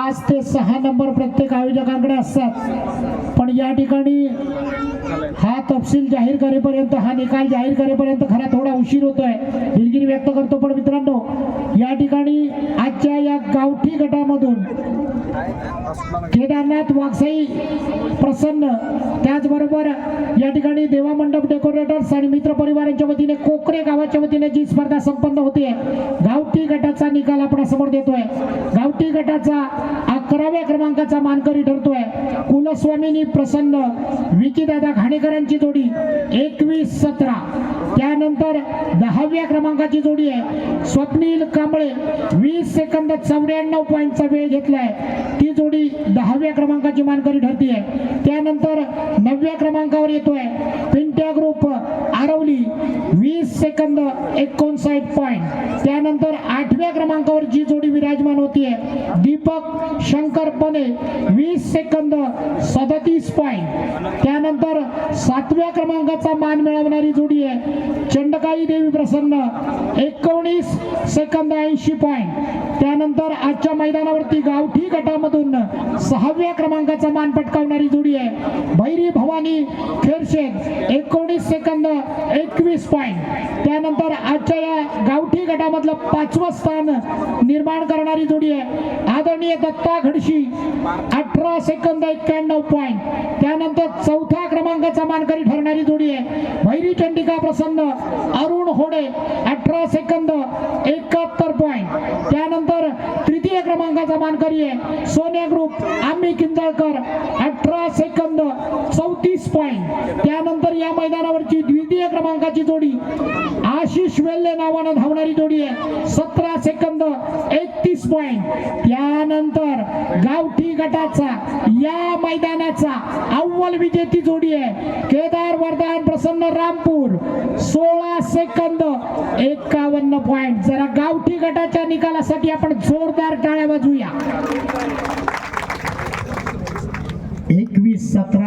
पाच ते सहा नंबर प्रत्येक आयोजकांकडे असतात. पण या ठिकाणी हा तपशील जाहीर करेपर्यंत हा निकाल जाहीर करेपर्यंत खरा थोडा उशीर होतोय. दिलगिरी व्यक्त करतो पण मित्रांनो या ठिकाणी गावठी गटामधून केदारनाथ वागसाई प्रसन्न. त्याचबरोबर या ठिकाणी देवा मंडप डेकोरेटर्स आणि मित्र परिवारांच्या वतीने कोकरे गावाच्या वतीने जी स्पर्धा संपन्न होते गावठी गटाचा निकाल आपण समोर देतोय. गावठी गटाचा अकराव्या क्रमांकाचा मानकरी ठरतोय. कुलस्वामिनी प्रसन्न विकीदादा घाणेकरांची जोडी एकवीस सतरा. त्यानंतर दहाव्या क्रमांकाची जोडी आहे. स्वप्नील कांबळे वीस सेकंद चौऱ्याण्णव पॉईंटचा वेळ घेतलाय. ती जोडी दहाव्या क्रमांकाची मानकरी ठरती आहे त्यानंतर नवव्या क्रमांकावर येतोय. पिंट्या ग्रुप आरवली वीस सेकंद एकोणसाठ पॉईंट त्यानंतर क्रमांकावर जी जोडी विराजमान होतीये दीपक शंकर पने वीस सेकंद सदतीस पॉईंट त्यानंतर सातव्या क्रमांकाचा मान मिळवणारी जोडी आहे चंडकाई देवी प्रसन्न एकोणीस सेकंद ऐंशी पॉईंट त्यानंतर आजच्या मैदानावरती गावठी गटामधून सहाव्या क्रमांकाचा मान पटकावणारी जोडी आहे भैरी भवानी खेरशेद एकोणीस सेकंद एकवीस पॉईंट त्यानंतर आजच्या या गावठी गटामधलं पाचवं स्थान निर्माण करणारी जोडी आहे. आदरणीय दत्ता घडशी अठरा सेकंद एक्क्याण्णव पॉईंट त्यानंतर चौथ्या क्रमांकाचा मानकरी ठरणारी जोडी आहे. भैरी चंडिका प्रसन्न अरुण होडे अठरा सेकंद एकाहत्तर पॉईंट त्यानंतर तृतीय क्रमांकाचा मानकरी आहे. सोन्या ग्रुप आम्ही किंजळकर अठरा सेकंद तीस पॉईंट त्यानंतर या मैदानावरची द्वितीय क्रमांकाची जोडी आशिष वेल्ले नावानं धावणारी जोडी आहे. सतरा सेकंद एकतीस पॉईंट त्यानंतर गावठी गटाचा या मैदानाचा अव्वल विजेती जोडी आहे. केदार वरदान प्रसन्न रामपूर सोळा सेकंद एकावन्न पॉईंट जरा गावठी गटाच्या निकालासाठी आपण जोरदार टाळ्या बाजूया एकवीस सतराला